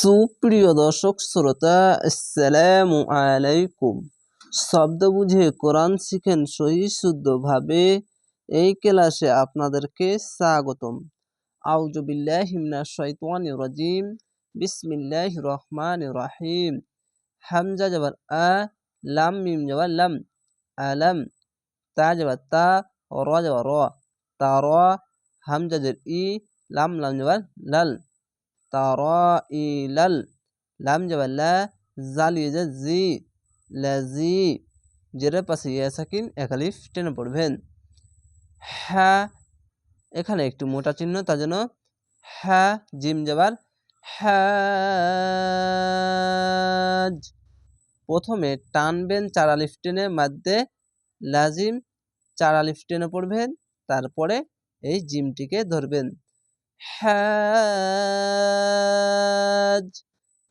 সুপ্রিয় দর্শক শ্রোতা, আসসালামু আলাইকুম। শব্দ বুঝে কোরআন শিখেন সহি শুদ্ধভাবে, এই ক্লাসে আপনাদেরকে স্বাগতম। আউযু বিল্লাহি মিনাশ শাইতানির রাজিম, বিসমিল্লাহির রহমানির রহিম। হামজা জবর আ, লাম, মিম জবর লাম, আলাম, তা জবর তা, র জবর র তারা হামজা জের ই, লাম লাম জবর লাল। তারাইলাল লাম জবর লা জাল ইয়ে জি লাজি, জেরের পাশে ইয়া সাকিন, একালিফ টেনে পড়বেন। হ্যাঁ এখানে একটু মোটা চিহ্ন, তার জন্য হ্যাঁ জিম জবার হ্যাজ। প্রথমে টানবেন চার আলিফ টেনে মধ্যে লাজিম চার আলিফ টেনে পড়বেন, তারপরে এই জিমটিকে ধরবেন। হাজ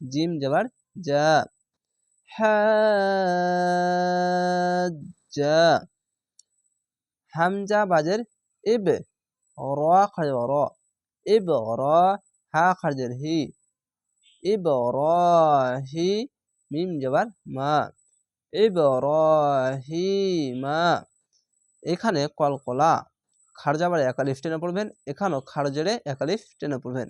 জিম যাবার যা। হাজ্জা হামজা বাজের ইব র খাজে র ইব র হা খাজের হি। ইব র হি মিম যাবার মা। ইব র হি মা। এখানে কলকলা। খারজাবার একালিফ টেনে পড়বেন, এখানেও খারজেরে একালিফ টেনে পড়বেন।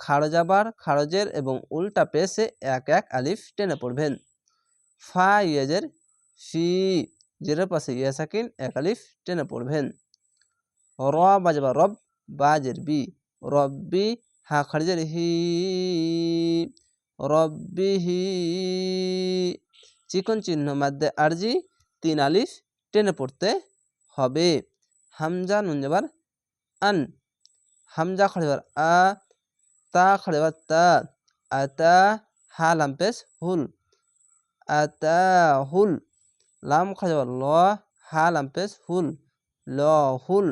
খারজাবার খারজের এবং উল্টা পেশে এক এক আলিফ টেনে পড়বেন। ফা ইয়েজের ফি জেরের পাশে ইয়াসাকিন এক আলিফ টেনে পড়বেন। র বাজবা রব, বাজের বি। রব্বি হা খারজের হি। রব্বি হি। চিকন চিহ্ন মাধ্যে আরজি তিন আলিফ টেনে পড়তে হবে। হামজা নুন যাবার আন হামজা খড়েবার আ তা খড়েবার তা আতা হা লাম পেশ হুল আতা হুল লাম খড়েবার ল হা লাম পেশ হুল ল হুল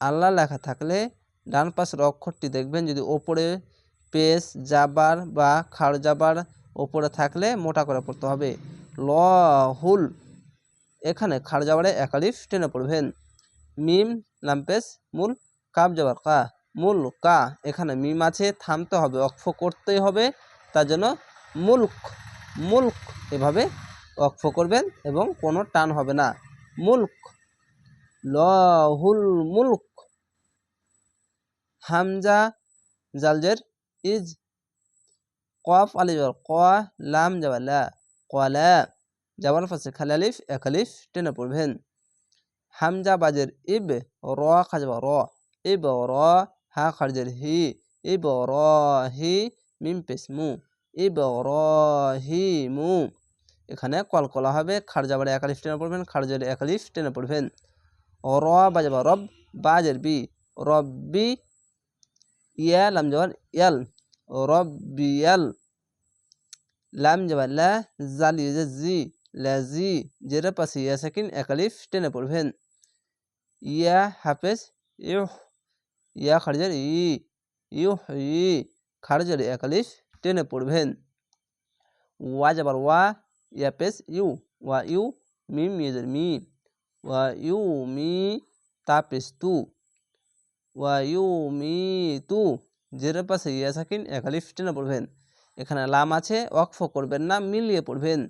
আল্লাহ লেখা থাকলে ডান পাশের অক্ষরটি দেখবেন যদি ওপরে পেশ যাবার বা খাড় যাবার ওপরে থাকলে মোটা করে পড়তে হবে ল হুল এখানে খাড় যাবারে একালিফ টেনে পড়বেন মিম, লাম্পেস, মূল, কাপ যাবার কা। মূল, কা। এখানে মিম আছে, থামতে হবে, অক্ষ করতেই হবে, তার জন্য মুল্ক। মুল্ক, এভাবে অক্ষ করবেন এবং কোনো টান হবে না। মুল্ক। লহুল মুল্ক। হামজা জালজের ইজ। কফ আলি যাবার ক, লাম যাবার লা। কলা খালি আলিফ, এক আলিফ, টেনে পড়বেন। হামজা বাজের ইব র খাজবা র, ইব র হা খারজের হি, ইব র হি মিম পেসমু ইব র হি মু। এখানে কলকলা হবে খারজাবারে একালিফ টেনে পড়বেন, খারজের একালিফ টেনে পড়বেন। র বাজবা রব, বাজের বি রব্বি ইয়া, লাম জবার ইয়াল রব্বিয়াল লাম জবার লা, জালি জি। লাজি জেরে পাশে ইয়া সাকিন একালিফ টেনে পড়বেন ইয়া হাফেজ ইউহ ইয়া খারজার ই ইউহ ই খারজার একালিফ টেনে পড়বেন ওয়া যাবার ওয়া ইয়া পেস ইউ ওয়া ইউ মিম ইয়েজের মি ওয়া ইউ মি তা পেস তু ওয়া ইউ মি তু জেরের পাশে ইয়া সাকিন একালিফ টেনে পড়বেন এখানে লাম আছে অক্ফ করবেন না মিলিয়ে পড়বেন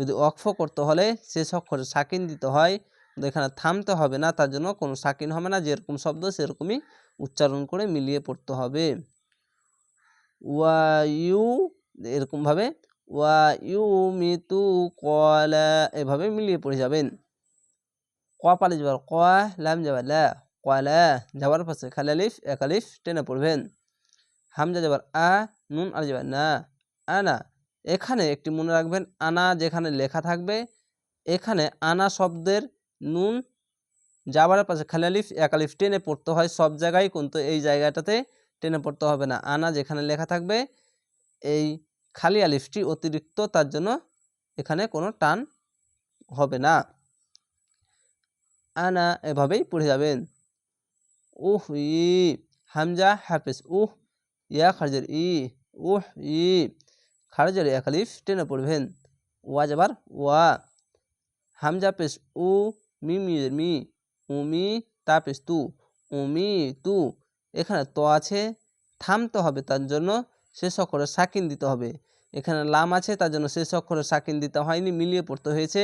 যদি অক্ফ করতে হলে শেষ অক্ষরে সাকিন দিতে হয় এখানে থামতে হবে না, তার জন্য কোনো সাকিন হবে না, যেরকম শব্দ সেরকমই উচ্চারণ করে মিলিয়ে পড়তে হবে। ওয়াইউ এরকমভাবে ওয়া ইউ মিতু কলা, এভাবে মিলিয়ে পড়ে যাবেন। ক পালে যাবার ক, লাম যাবার লা, কলা যাবার পাশে খালি আলিফ, এক আলিফ টেনে পড়বেন। হামজা যাবার আ, নুন আর যাবার না আনা এখানে একটি মনে রাখবেন আনা যেখানে লেখা থাকবে, এখানে আনা শব্দের নুন যাবার পাশে খালি আলিফ, এক আলিফ টেনে পড়তে হয় সব জায়গায়, কিন্তু এই জায়গাটাতে টেনে পড়তে হবে না। আনা যেখানে লেখা থাকবে, এই খালি আলিফটি অতিরিক্ত তার জন্য এখানে কোনো টান হবে না। আনা এভাবেই পড়ে যাবেন। উহ ই, হামজা হাফেজ, উহ, ইয়া খারজের ই, উহ ই। খারজের এক আলিফ টেনে পড়বেন। ওয়া যাবার ওয়া। হামজা পেশ উ, মি মির মি উমি তা পেশ তু উমি তু। এখানে তো আছে, থামতে হবে তার জন্য শেষ অক্ষরে সাকিন দিতে হবে। এখানে লাম আছে, তার জন্য শেষ অক্ষরে সাকিন দিতে হয়নি, মিলিয়ে পড়তে হয়েছে।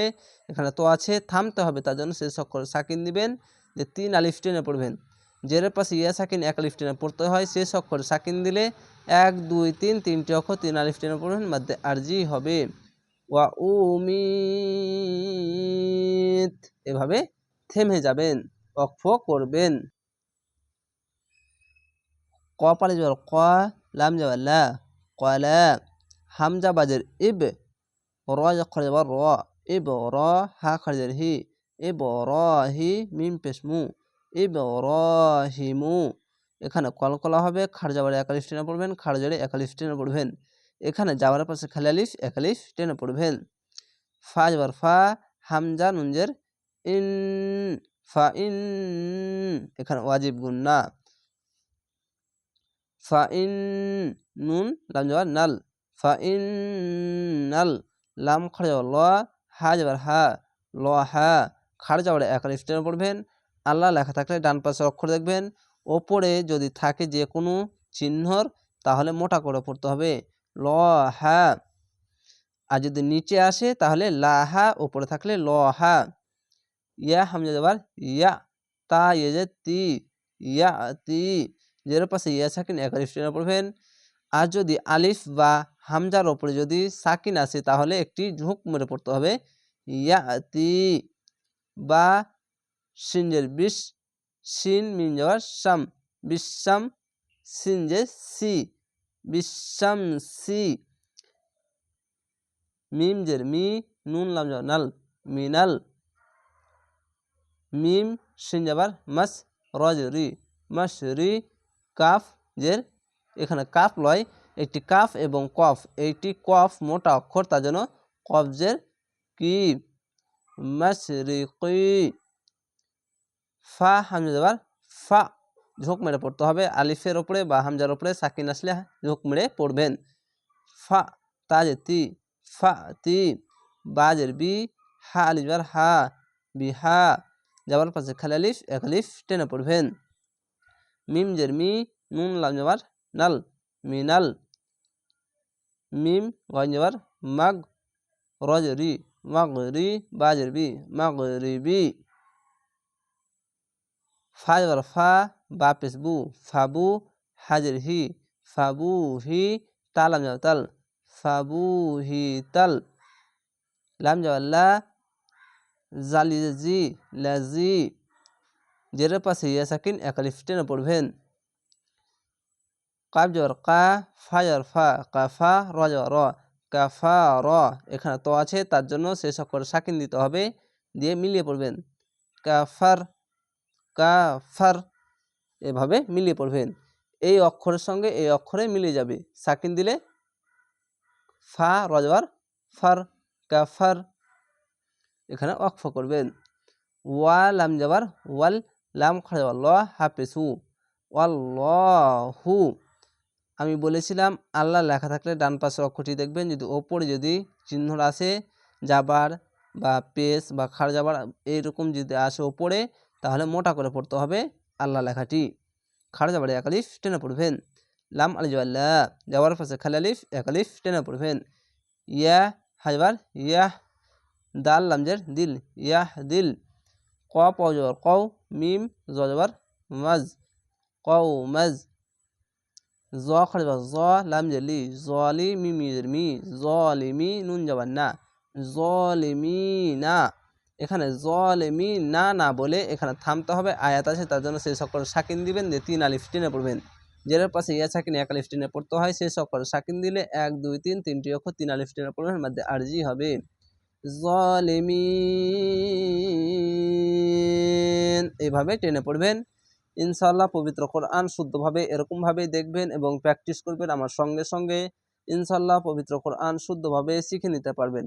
এখানে তো আছে, থামতে হবে তার জন্য শেষ অক্ষরে সাকিন দিবেন। যে তিন আলিফ টেনে পড়বেন। জেরের পাশে ইয়া সাকিন এক আলিফ পড়তে হয় শেষ অক্ষরে সাকিন দিলে এক, দুই, তিন, তিনটি অক্ষর তিন আলিফ পড়বেন মধ্যে আরজি হবে। ওয়া উমিত, এভাবে থেমে যাবেন, অক্ষ করবেন। ক পালে যাবার ক, লাম যাবার লা, কলা, হামজা বাজের ইব, র খড় যাবার র, ইব, র, হা খড় যার হি, ইব, র, হি, মিম পেশমু ইব র হিমু এখানে কলকলা হবে খাড় যাবারে একালিশ টেনে পড়বেন খাড় জড়ে একালিশ টেনে পড়বেন। এখানে যাওয়ার পাশে খালিয়ালিফ একালিশ টেনে পড়বেন। ফা যাবার ফা, হামজা নুঞ্জের ইন, ফা ইন, এখানে ওয়াজিব গুণ না। ফা ইন, নুন, লাম যাবার নাল। ফা ইন, নাল, লাম, খাড় যাবার ল, হা যাবার হা, ল, হা খাড় যাবার একালিফ টেনে পড়বেন। আল্লাহ লেখা থাকলে ডান পাশে অক্ষর দেখবেন। ওপরে যদি থাকে যে কোনো চিহ্নর, তাহলে মোটা করে পড়তে হবে। ল, হা। আর যদি নিচে আসে, তাহলে লাহা ওপরে থাকলে ল, হা। ইয়া হামজা যাবার ইয়া, তা ইয়ে তি, ইয়া, তি। যের পাশে ইয়া সাকিন একালিফ টেনে পড়বেন। আর যদি আলিফ বা হামজার ওপরে যদি সাকিন আসে, তাহলে একটি ঝুঁক মেরে পড়তে হবে। ইয়া, তি বা সিনজের বিশ, সিন মিন যাওয়ার সাম বিশ্বাম সিন যে সি বিশ্বাম সি মিম জের মি, নুন লাম যাওয়ার নাল মিনাল মিম সিন যাবার মাস রজ রি মাস রি, কাফ জের, এখানে কাফ লয়, একটি কাফ এবং কফ, এইটি কফ মোটা অক্ষর তার জন্য কফজের কি মাসরিকি ফা হামজা যাবার ফা, ঝোঁক মেরে পড়তে হবে। আলিফের ওপরে বা হামজার ওপরে সাকিন আসলে ঝোঁক মেরে পড়বেন। ফা তাজে তি ফা, তি, বাজের বি, হা আলিফবার হা, বি, হা যাবার পাশে খালি আলিফ, এক আলিফ টেনে পড়বেন। মিম জের মি, নুন লাম যাবার নাল মিনাল মিম গঞ্জ যাবার মাগ রজ রি মাগ রি বাজের বি মাগ বি। ফা ফা বা পেস বু ফাবু হাজের হি ফাবু হি তালাম যাবার তাল ফাবু হি তাল লাম লা জালি জি লাজি জেরের পাশে ইয়া সাকিন একালিফ টেনে পড়বেন কাব যাবার কা ফা যাবার ফা কাফা র র কাফা র এখানে তো আছে, তার জন্য শেষ অক্ষর সাকিন দিতে হবে, দিয়ে মিলিয়ে পড়বেন। কাফার কাফার এভাবে মিলিয়ে পড়বেন এই অক্ষরের সঙ্গে এই অক্ষরে মিলিয়ে যাবে। সাকিন দিলে ফা, রজবার, ফার কাফার এখানে অক্ষ করবেন ওয়া, লাম যাবার, ওয়াল, লাম খড়া যাবার, ল, হাফেসু। ওয়াল্লাহু। আমি বলেছিলাম, আল্লাহ লেখা থাকলে ডান পাশের অক্ষরটি দেখবেন। যদি ওপরে যদি চিহ্ন আসে, যাবার বা পেস বা খাড় যাবার এইরকম যদি আসে ওপরে তাহলে মোটা করে পড়তে হবে আল্লাহ লেখাটি। খাড় যাবার এক আলিফ, টেনে পড়বেন। লাম আলি জল্লা যাওয়ার পাশে খালি আলিফ, এক আলিফ, টেনে পড়বেন। ইয়া হাজবার ইয়াহ দাল লামজের দিল ইয়াহ দিল। ক পাও যাবার কও, মিম, জ যাবার মাজ, কও, মাজ। জ খাড় জ, লাম জেলি জলি মিমি মি জলিমি নুন যাবার না জলিমি না। এখানে জলেমি না না বলে এখানে থামতে হবে। আয়াত আছে, তার জন্য সেই সকল সাকিন দিবেন, দিয়ে তিন আলিফ টেনে পড়বেন। যেটার পাশে ইয়া সাকিন এক আলিফ টেনে পড়তে হয়, সেই সকল সাকিন দিলে এক, দুই, তিন, তিনটি অক্ষর তিন আলিফ টেনে পড়বেন মধ্যে আরজি হবে। জলেমিন এইভাবে টেনে পড়বেন। ইনশাল্লাহ পবিত্র কোরআন শুদ্ধভাবে এরকমভাবে দেখবেন এবং প্র্যাকটিস করবেন, আমার সঙ্গে সঙ্গে ইনশাল্লাহ পবিত্র কোরআন শুদ্ধভাবে শিখে নিতে পারবেন।